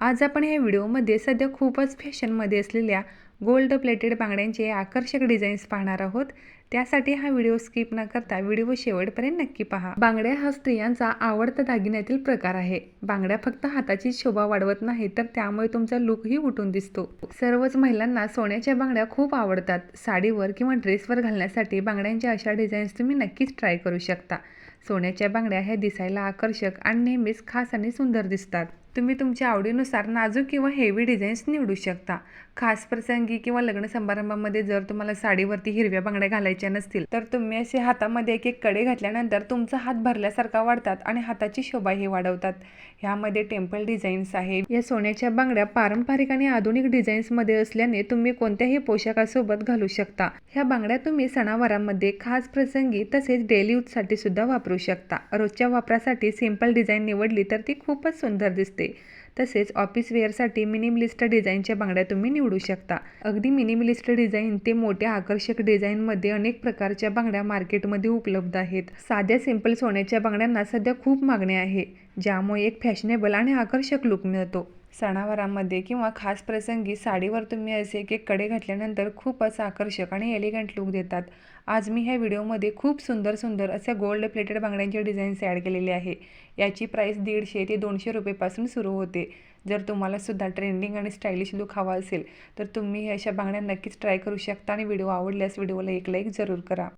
आज आपण या व्हिडिओमध्ये सध्या खूपच फॅशनमध्ये असलेल्या गोल्ड प्लेटेड बांगड्यांचे आकर्षक डिझाईन्स पाहणार आहोत. त्यासाठी हा व्हिडिओ स्किप न करता व्हिडिओ शेवटपर्यंत नक्की पहा. बांगड्या हा स्त्रियांचा आवडता दागिन्यातील प्रकार आहे. बांगड्या फक्त हाताची शोभा वाढवत नाही तर त्यामुळे तुमचा लुकही उठून दिसतो. सर्वच महिलांना सोन्याच्या बांगड्या खूप आवडतात. साडीवर किंवा ड्रेसवर घालण्यासाठी बांगड्यांच्या अशा डिझाईन्स तुम्ही नक्कीच ट्राय करू शकता. सोन्याच्या बांगड्या ह्या दिसायला आकर्षक आणि नेहमीच खास आणि सुंदर दिसतात. तुम्ही तुमच्या आवडीनुसार नाजूक किंवा हेवी डिझाईन्स निवडू शकता. खास प्रसंगी किंवा लग्न समारंभामध्ये जर तुम्हाला साडीवरती हिरव्या बांगड्या घालायच्या नसतील तर तुम्ही असे हातामध्ये एक एक कडे घातल्यानंतर तुमचा हात भरल्यासारखा वाढतात आणि हाताची शोभाही वाढवतात. ह्यामध्ये टेम्पल डिझाईन्स आहे या सोन्याच्या बांगड्या पारंपरिक आणि आधुनिक डिझाईन्समध्ये असल्याने तुम्ही कोणत्याही पोशाखासोबत घालू शकता. ह्या बांगड्या तुम्ही सणावारामध्ये खास प्रसंगी तसेच डेली यूजसाठी सुद्धा वापरू शकता. रोजच्या वापरासाठी सिंपल डिझाईन निवडली तर ती खूपच सुंदर दिसते. तसेच ऑफिस वेअरसाठी मिनिमलिस्ट डिझाईनच्या बांगड्या तुम्ही निवडू शकता. अगदी मिनिमलिस्ट डिझाईन ते मोठ्या आकर्षक डिझाईनमध्ये अनेक प्रकारच्या बांगड्या मार्केटमध्ये उपलब्ध आहेत. साध्या सिंपल सोन्याच्या बांगड्यांना सध्या खूप मागणी आहे ज्यामुळे एक फॅशनेबल आणि आकर्षक लुक मिळतो. सणावारामध्ये किंवा खास प्रसंगी साडीवर तुम्ही असे एक एक कडे घातल्यानंतर खूपच आकर्षक आणि एलिगंट लुक देतात. आज मी ह्या व्हिडिओमध्ये खूप सुंदर सुंदर अशा गोल्ड प्लेटेड बांगड्यांचे डिझाईन्स ॲड केलेले आहे. याची प्राईस दीडशे ते दोनशे रुपयेपासून सुरू होते. जर तुम्हाला सुद्धा ट्रेंडिंग आणि स्टायलिश लुक हवा असेल तर तुम्ही अशा बांगड्या नक्कीच ट्राय करू शकता आणि व्हिडिओ आवडल्यास व्हिडिओला एक लाईक जरूर करा.